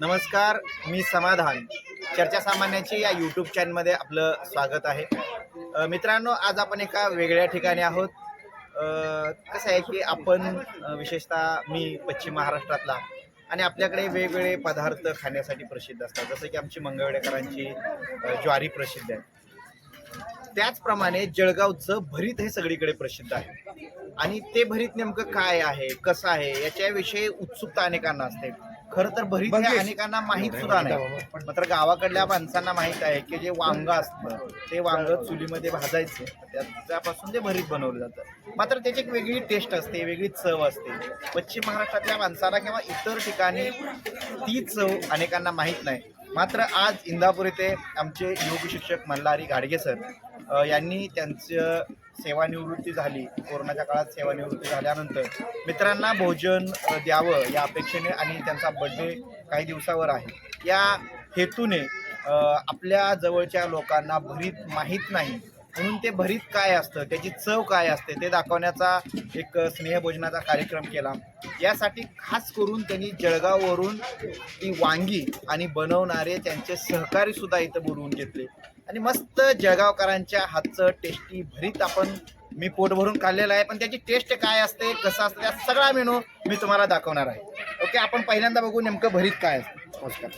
नमस्कार मी समाधान. चर्चा सामान्याची या यूट्यूब चॅनलमध्ये आपलं स्वागत आहे. मित्रांनो आज आपण एका वेगळ्या ठिकाणी आहोत. कसं आहे की आपण विशेषतः मी पश्चिम महाराष्ट्रातला आणि आपल्याकडे वेगवेगळे पदार्थ खाण्यासाठी प्रसिद्ध असतात. जसं की आमची मंगळवेडेकरांची ज्वारी प्रसिद्ध आहे. त्याचप्रमाणे जळगावचं भरीत हे सगळीकडे प्रसिद्ध आहे. आणि ते भरीत नेमकं काय आहे कसं आहे याच्याविषयी उत्सुकता अनेकांना असते. खरं तर भरीत हे अनेकांना माहीत सुद्धा नाही. मात्र गावाकडल्या माणसांना माहीत आहे की जे वांग असतं ते वांग चुलीमध्ये भाजायचं त्या- त्यापासून ते भरीत बनवलं जातं. मात्र त्याची एक वेगळी टेस्ट असते वेगळी चव असते. पश्चिम महाराष्ट्रातल्या माणसाला किंवा इतर ठिकाणी ती चव अनेकांना माहीत नाही. मात्र आज इंदापूर येथे आमचे योग शिक्षक मल्हारी गाडगे सर यांनी त्यांचं सेवानिवृत्ती झाली. कोरोनाच्या काळात सेवानिवृत्ती झाल्यानंतर मित्रांना भोजन द्यावं या अपेक्षेने आणि त्यांचा बड्डे काही दिवसावर आहे. या हेतूने आपल्या जवळच्या लोकांना भरीत माहीत नाही. म्हणून ते भरीत काय असतं त्याची चव काय असते ते दाखवण्याचा एक स्नेहभोजनाचा कार्यक्रम केला. यासाठी खास करून त्यांनी जळगाववरून ती वांगी आणि बनवणारे त्यांचे सहकारीसुद्धा इथं बोलवून घेतले. आणि मस्त जळगावकरांच्या हातचं टेस्टी भरीत आपण मी पोट भरून खाल्लेलं आहे. पण त्याची टेस्ट काय असते कसं असतं त्या सगळा मेनू मी तुम्हाला दाखवणार आहे. ओके आपण पहिल्यांदा बघू नेमकं भरीत काय असतं. नमस्कार.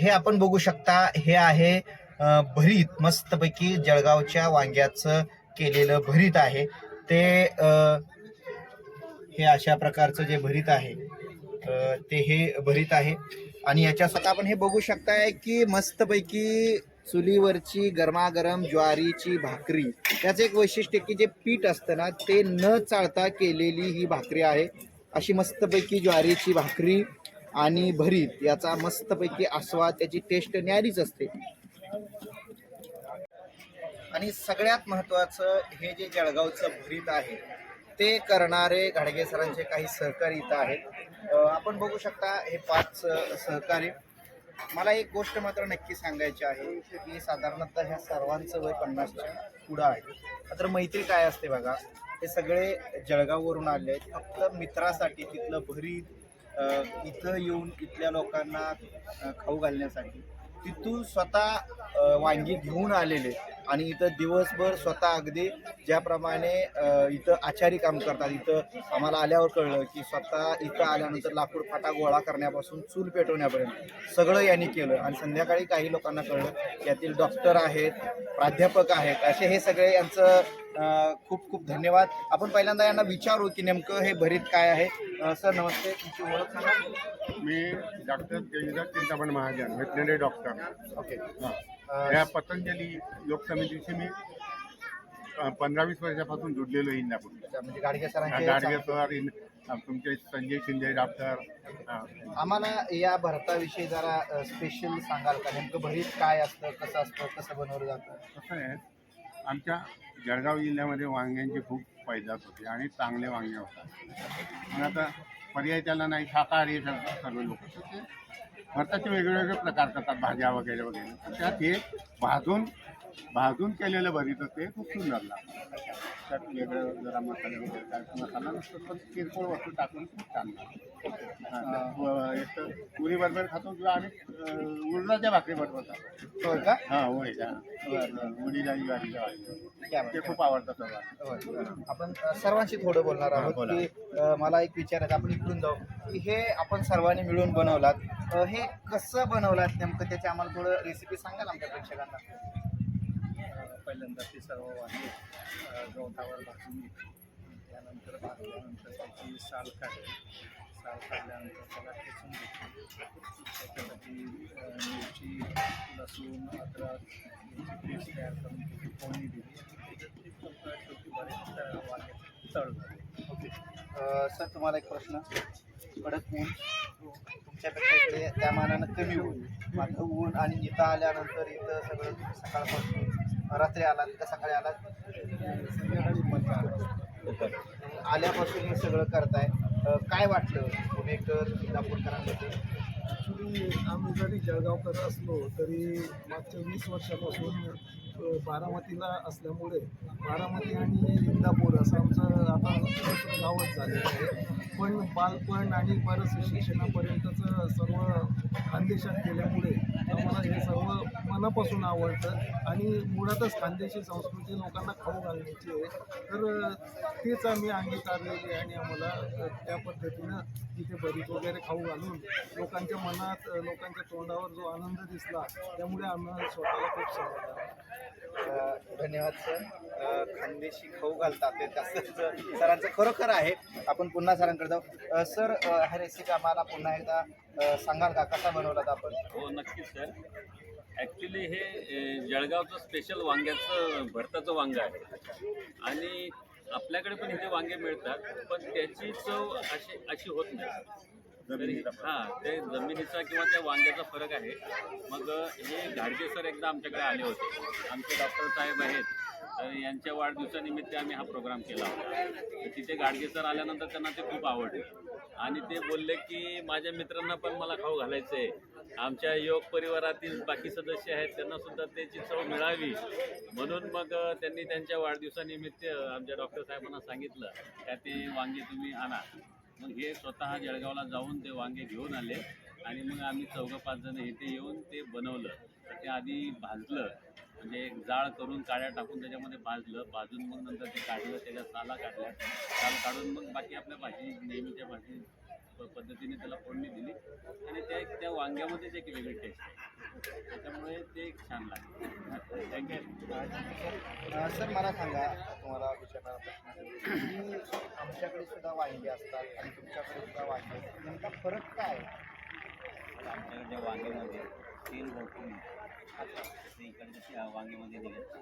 हे आपण बघू शकता हे आहे भरीत मस्तपैकी जळगावच्या वांग्याचं केलेलं भरीत आहे. ते हे अशा प्रकारचं जे भरीत आहे ते हे भरीत आहे. आणि याच्यासोबत आपण हे बघू शकताय की मस्तपैकी चुलीवरची गरमागरम ज्वारीची भाकरी त्याचं एक वैशिष्ट्य की जे पीठ असतं ना ते न चाळता केलेली ही भाकरी आहे. अशी मस्तपैकी ज्वारीची भाकरी आणि भरीत याचा मस्तपैकी आस्वाद त्याची टेस्ट न्यारीच असते. आणि सगळ्यात महत्वाचं हे जे जळगावचं भरीत आहे ते करणारे घाडगे सरांचे काही सहकारी इथं आहेत. आपण बघू शकता हे पाच सहकारी. मला एक गोष्ट मात्र नक्की सांगायची आहे की साधारणतः ह्या सर्वांचं वय पन्नासच्या पुढं आहे. मात्र मैत्री काय असते बघा हे सगळे जळगाववरून आले आहेत. फक्त मित्रासाठी तिथलं भरीत इथं येऊन इथल्या लोकांना खाऊ घालण्यासाठी. तिथून स्वतः वांगी घेऊन आलेले. आणि इथं दिवसभर स्वतः अगदी ज्याप्रमाणे इथं आचारी काम करतात. इथं आम्हाला आल्यावर कळलं की स्वतः इथं आल्यानंतर लाकूड फाटा गोळा करण्यापासून चूल पेटवण्यापर्यंत सगळं यांनी केलं. आणि संध्याकाळी काही लोकांना कळलं यातील डॉक्टर आहेत प्राध्यापक आहेत असे हे सगळे यांचं खूप खूप धन्यवाद. आपण पहिल्यांदा यांना विचारू की नेमकं हे भरीत काय आहे? सर नमस्ते. तुमची ओळख सांगा. मी doctor Devidas Chintaman Mahajan veterinary doctor okay. हां. या पतंजली योग समितीशी मी पंधरा वीस वर्षापासून जुडलेलो आहे इंदापूर म्हणजे गाडगे सरांचे गाडगे सर इन- तुमचे संजय शिंदे डॉक्टर. आम्हाला या भरताविषयी जरा स्पेशल सांगाल का? नेमकं भरीत काय असतं कसं असतं कसं बनवलं जातं? कसं आहे आमच्या जळगाव जिल्ह्यामध्ये वांग्यांची खूप पैदास होते आणि चांगले वांगे होतात. मग आता पर्याय त्याला नाही शाकाहारी सर्व लोक. ते भरताचे वेगवेगळे प्रकार करतात भाज्या वगैरे वगैरे. तर त्यात हे भाजून भाजून केलेलं भरीत ते खूप सुंदर लागतं. त्यात वेगळं जरा मसाले वगैरे काय मसाला नसतो पण किरकोळ वस्तू टाकून खूप छान लागतं एक पुरी बरोबर खातो किंवा अं, उडदाच्या भाकरी बरोबर खातो होय का? हा होय का उडीला ज्वारीच्या क्या ते खूप आवडतं सर्वांना होय. आपण सर्वांशी थोडं बोलणार आहोत. की मला एक विचारायचं आपण इकडून जाऊ. की हे आपण सर्वांनी मिळून बनवलात. हे कसं बनवलात? नेमकं त्याची आम्हाला थोडं रेसिपी सांगाल आमच्या प्रेक्षकांना? पहिल्यांदा ते सर्व वांगे गवतावर भाजून घेतली त्यानंतर भाजल्यानंतर त्याची साल काढली. साल काढल्यानंतर त्याला ठेचून घेतली. त्याच्यासाठी मिरची लसूण अद्रक याची पेस्ट तयार करून त्याची फोडणी दिली शेवटी बरेच अ, वांगे झाले ओके. सर तुम्हाला एक प्रश्न. कडक ऊन तुमच्यापेक्षा इकडे त्या मानानं कमी होईल. मात्र ऊन आणि इथं आल्यानंतर इथं सगळं तुम्ही सकाळपासून रात्री आलात का सकाळी आलात आल्यापासून हे सगळं करताय. काय वाटलं? पुणेकर इंदापूरकरांबद्दल? ॲक्च्युली आम्ही जरी जळगावकर असलो तरी मागच्या वीस वर्षापासून बारामतीला असल्यामुळे बारामती आणि इंदापूर असं आमचं आता गावच झालेलं आहे. पण बालपण आणि बरंच शिक्षणापर्यंतचं सर्व खानदेशात गेल्यामुळे मनापासून आवडतं आणि मुळातच खानदेशी संस्कृती लोकांना खाऊ घालण्याची आहे. तर तेच आम्ही अंगीकारलेली आहे आणि आम्हाला त्या पद्धतीनं तिथे भरीत वगैरे खाऊ घालून लोकांच्या मनात लोकांच्या तोंडावर जो आनंद दिसला त्यामुळे आम्हाला स्वतःला खूप. अ, धन्यवाद सर. खानदेशी खाऊ घालतात ते तसंच सरांचं खरोखर आहे. आपण पुन्हा सरांकडे जाऊ. सर हा रेसिपी आम्हाला पुन्हा एकदा सांगाल का? कसा बनवलात आपण? हो नक्कीच सर. ॲक्च्युली हे जळगावचं स्पेशल वांग्याचं भरताचं वांग आहे. आणि आपल्याकडे पण इथे वांगे मिळतात पण त्याची चव अशी अशी होत नाही. हां ते जमिनीचा किंवा त्या वांग्याचा फरक आहे. मग हे घाडगे सर एकदा आमच्याकडे आले होते. आमचे डॉक्टर साहेब आहेत. तर यांच्या वाढदिवसानिमित्त आम्ही हा प्रोग्राम केला होता. तर तिथे गाडगे सर आल्यानंतर त्यांना ते खूप आवडले. आणि ते बोलले की माझ्या मित्रांना पण मला खाऊ घालायचं आहे आमच्या योग परिवारातील बाकी सदस्य आहेत त्यांना सुद्धा त्याची चव मिळावी. म्हणून मग त्यांनी त्यांच्या वाढदिवसानिमित्त आमच्या डॉक्टर साहेबांना सांगितलं का ते वांगे तुम्ही आणा. मग हे स्वतः जळगावला जाऊन ते वांगे घेऊन आले. आणि मग आम्ही चौघं पाच जण इथे येऊन ते बनवलं. तर ते आधी भाजलं. म्हणजे एक जाळ करून काळ्या टाकून त्याच्यामध्ये भाजलं. भाजून मग नंतर ते काढलं त्याच्या साला काढल्या साल काढून मग बाकी आपल्या भाजी नेहमीच्या भाजी पद्धतीने त्याला फोडणी दिली. आणि त्या एक त्या वांग्यामध्येच एक वेगळी टेस्ट आहे. त्याच्यामुळे ते एक छान लागतं. थँक्यू सर मला सांगा तुम्हाला विचारणारा प्रश्न की आमच्याकडे सुद्धा वांगे असतात आणि तुमच्याकडे सुद्धा वांगे नेमका फरक काय आहे? आमच्याकडच्या वांग्यामध्ये तेल भरपूर निघतं ते इकडच्या निघत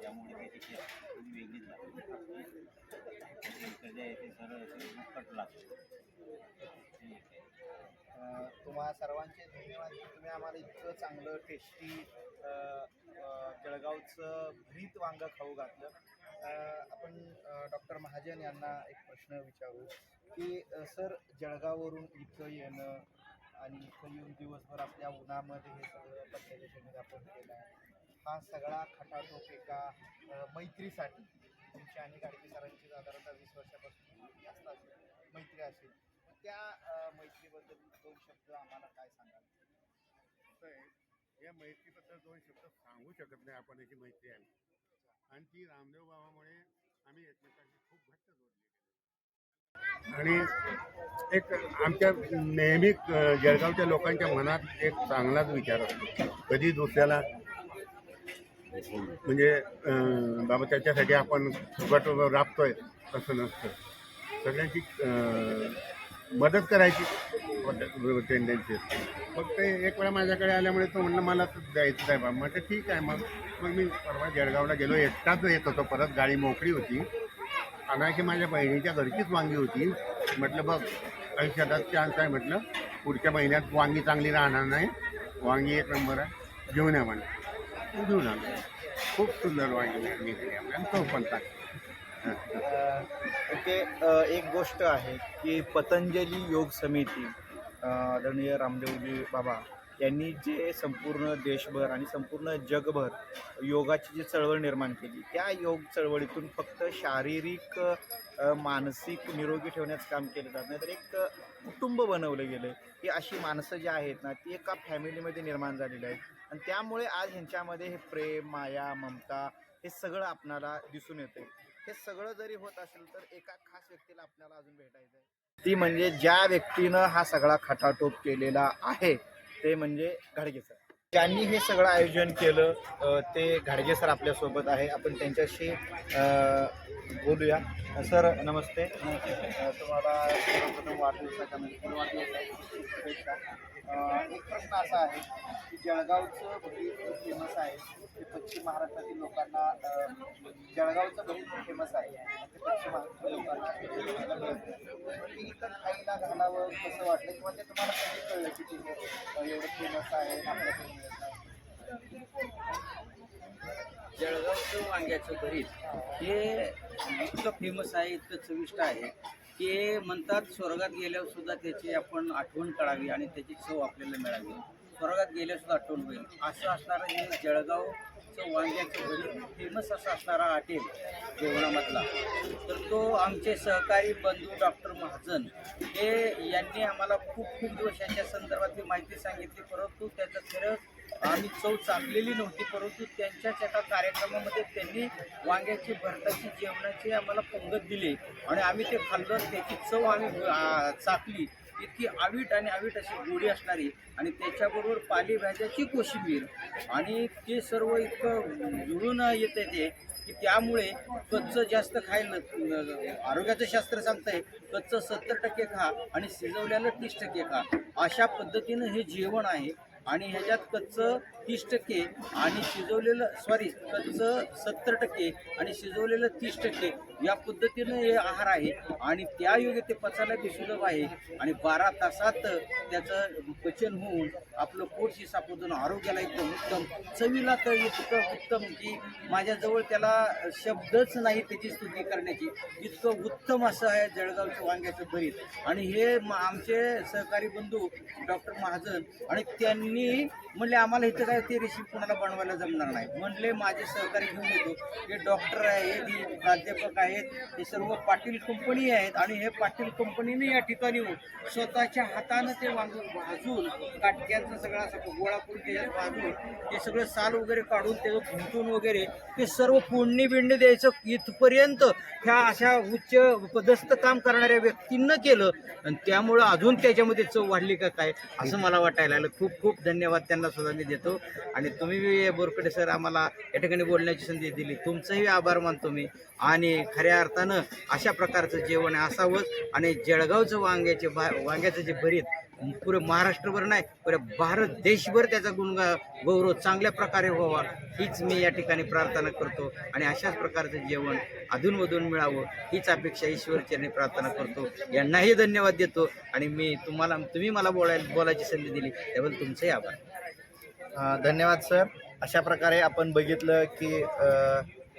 त्यामुळे त्याची टेस्ट थोडी वेगळीच लागते इकडे ते सरळ कट लागतो तुम्हा सर्वांचे धन्यवाद. की तुम्ही आम्हाला इतकं चांगलं टेस्टी जळगावचं भरीत वांग खाऊ घातलं. आपण डॉक्टर महाजन यांना एक प्रश्न विचारू की सर जळगाववरून इथं येणं आणि इथं येऊन दिवसभर आपल्या उन्हामध्ये हे सगळं पत्त्याच्या शेंगेत आपण केलं हा सगळा खटाटोप एका मैत्रीसाठी तुमची आणि गाडगे सरांची साधारणतः वीस वर्षापासून जास्त असेल मैत्री असेल. त्या मैत्रीबद्दल दोन शब्द आम्हाला काय सांगाल? आहे या मैत्रीबद्दल दोन शब्द सांगू शकत नाही आपण याची मैत्री आहे आणि ती रामदेव बाबामुळे आम्ही एकमेकांशी खूप घट्ट जोडले आणि एक आमच्या नेहमी जळगावच्या लोकांच्या मनात एक चांगलाच विचार असतो. कधी दुसऱ्याला म्हणजे बाबा त्याच्यासाठी आपण फुकट राबतोय असं नसतं. सगळ्यांची मदत करायची टेंडन्सी असते. मग ते एक वेळा माझ्याकडे आल्यामुळे तो म्हणलं मला द्यायचं आहे बा म्हटलं ठीक आहे. मग मग मी परवा जळगावला गेलो एकटाच येत होतो. परत गाडी मोकळी होती. आणायची माझ्या बहिणीच्या घरचीच वांगी होती. म्हटलं बघ काही शेतात चान्स आहे म्हटलं. पुढच्या महिन्यात वांगी चांगली राहणार नाही. वांगी एक नंबर आहे. घेऊन या म्हणलं घेऊन आलो खूप सुंदर वांगी निघाली आपल्याला तो पण चांगला ओके. एक गोष्ट आहे की पतंजली योग समिती अ, आदरणीय रामदेवजी बाबा यांनी जे संपूर्ण देशभर आणि संपूर्ण जगभर योगाची जी चळवळ निर्माण केली त्या योग चळवळीतून फक्त शारीरिक मानसिक निरोगी ठेवण्याचं काम केलं जात नाही तर एक कुटुंब बनवलं गेलं ही अशी माणसं जी आहेत ना ती एका फॅमिलीमध्ये निर्माण झालेली आहेत. आणि त्यामुळे आज ह्यांच्यामध्ये हे प्रेम माया ममता हे सगळं आपणाला दिसून येते हे सगळं जरी होत असेल तर एका खास व्यक्तीला आपल्याला अजून भेटायचं आहे ती म्हणजे ज्या व्यक्तीनं हा सगळा खटाटोप केलेला आहे ते म्हणजे घाडगेसर. ज्यांनी हे सगळं आयोजन केलं ते घाडगे सर आपल्यासोबत आहे. आपण त्यांच्याशी बोलूया. सर नमस्ते. तुम्हाला सर्वप्रथम वाढदिवसाच्या म्हणजे एक प्रश्न असा आहे की जळगावचं भरीत फेमस आहे. ते पश्चिम महाराष्ट्रातील लोकांना जळगावचं भरीत फेमस आहे. ते पश्चिम महाराष्ट्रातील लोकांना खायला ते इथं खायला घालावं कसं वाटलं? किंवा ते तुम्हाला कधी कळलं की ते एवढं फेमस आहे आणि आपल्याकडे? जळगावचं वांग्याचं भरीत हे इतकं फेमस आहे इतकं चविष्ट आहे की म्हणतात स्वर्गात गेल्यावर सुद्धा त्याची आपण आठवण काढावी आणि त्याची चव आपल्याला मिळावी. स्वर्गात गेल्यावर सुद्धा आठवण होईल. असं असणारं हे जळगावचं वांग्याचं भरीत फेमस असं असणारा हॉटेल जेवणामधला. तर तो आमचे सहकारी बंधू डॉक्टर महाजन हे यांनी आम्हाला खूप खूप दिवसाच्या संदर्भातली माहिती सांगितली. परंतु त्याचं खरं आम्ही चव चाकलेली नव्हती परंतु त्यांच्याच एका कार्यक्रमामध्ये त्यांनी वांग्याची भरताची जेवणाची आम्हाला पंगत दिली आणि आम्ही ते खाल्लं. त्याची चव आम्ही चाकली इतकी आवीट आणि आवीट अशी गोडी असणारी आणि त्याच्याबरोबर पालेभाज्याची कोशिंबीर. आणि ते सर्व इतकं जुळून येते ते की त्यामुळे कच्चं जास्त खायला आरोग्याचं शास्त्र सांगतंय कच्चं सत्तर टक्के खा आणि शिजवल्याला तीस टक्के खा. अशा पद्धतीनं हे जेवण आहे आणि ह्याच्यात कच्चं तीस टक्के आणि शिजवलेलं सॉरी कच्चं सत्तर टक्के आणि शिजवलेलं तीस टक्के या पद्धतीनं हे आहार आहे. आणि त्या योग्य ते पचायला ते सुलभ आहे. आणि बारा तासात त्याचं पचन होऊन आपलं पोटशी सापडून आरोग्याला एकदम उत्तम चवीला तर इतकं उत्तम की माझ्याजवळ त्याला शब्दच नाही त्याची स्तुती करण्याची. इतकं उत्तम असं आहे जळगावचं वांग्याचं भरीत. आणि हे म- आमचे सहकारी बंधू डॉक्टर महाजन आणि त्यांनी म्हणले आम्हाला इथं काय ते रेसिपी कोणाला बनवायला जमणार नाही. म्हणले माझे सहकारी घेऊन येतो. हे डॉक्टर आहेत हे प्राध्यापक आहेत हे सर्व पाटील कंपनी आहेत आणि हे पाटील कंपनीने या ठिकाणी स्वतःच्या हातानं ते वांगून भाजून काटक्यांचा सगळा असं गोळा करून त्याच्यात भाजून ते सगळं साल वगैरे काढून त्याचं फुंटून वगैरे ते सर्व फोडणी बिंडणी द्यायचं इथपर्यंत ह्या अशा उच्च पदस्थ काम करणाऱ्या व्यक्तींनं केलं. आणि त्यामुळं अजून त्याच्यामध्ये चव वाढली का काय असं मला वाटायला आलं खूप खूप धन्यवाद त्यांना सुद्धा मी देतो. आणि तुम्ही बी बोरकडे सर आम्हाला या ठिकाणी बोलण्याची संधी दिली. तुमचंही आभार मानतो मी. आणि खऱ्या अर्थानं अशा प्रकारचं जेवण असावंच आणि जळगावचं वांग्याचे भा वांग्याचं जे भरीत पुरे महाराष्ट्रभर नाही पुरे भारत देशभर त्याचा गुणगा गौरव चांगल्या प्रकारे व्हावा हीच मी या ठिकाणी प्रार्थना करतो. आणि अशाच प्रकारचं जेवण अधूनमधून मिळावं हीच अपेक्षा ईश्वरचरणी प्रार्थना करतो. यांनाही धन्यवाद देतो. आणि मी तुम्हाला तुम्ही मला बोलायला बोलायची संधी दिली. त्याबद्दल तुमचंही आभार. धन्यवाद सर. अशा प्रकारे आपण बघितलं की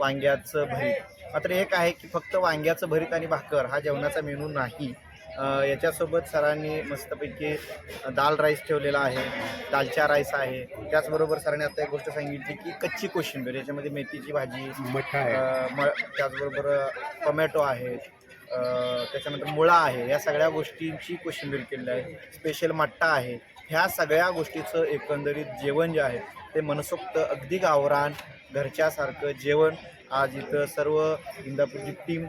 वांग्याचं भरीत. मात्र एक आहे की फक्त वांग्याचं भरीत आणि भाकर हा जेवणाचा मेनू नाही. याच्यासोबत सरांनी मस्तपैकी दाल राईस ठेवलेला आहे दालचा राईस आहे. त्याचबरोबर सरांनी आता एक गोष्ट सांगितली की कच्ची कोशिंबीर याच्यामध्ये मेथीची भाजी त्याचबरोबर टोमॅटो आहे. त्याच्यानंतर मुळा आहे या सगळ्या गोष्टींची कोशिंबीर केलेली आहे स्पेशल मट्टा आहे ह्या सगळ्या गोष्टीचं एकंदरीत जेवण जे आहे ते मनसोक्त अगदी गावरान घरच्यासारखं जेवण. आज इथं सर्व इंदापूरची टीम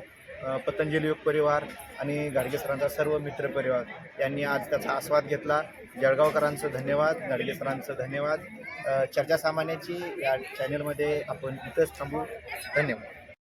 पतंजली योग परिवार आणि गाडगे सरांचा सर्व मित्रपरिवार यांनी आज त्याचा आस्वाद घेतला. जळगावकरांचं धन्यवाद गाडगे सरांचं धन्यवाद. चर्चा सामान्याची या चॅनलमध्ये आपण इथंच थांबू. धन्यवाद.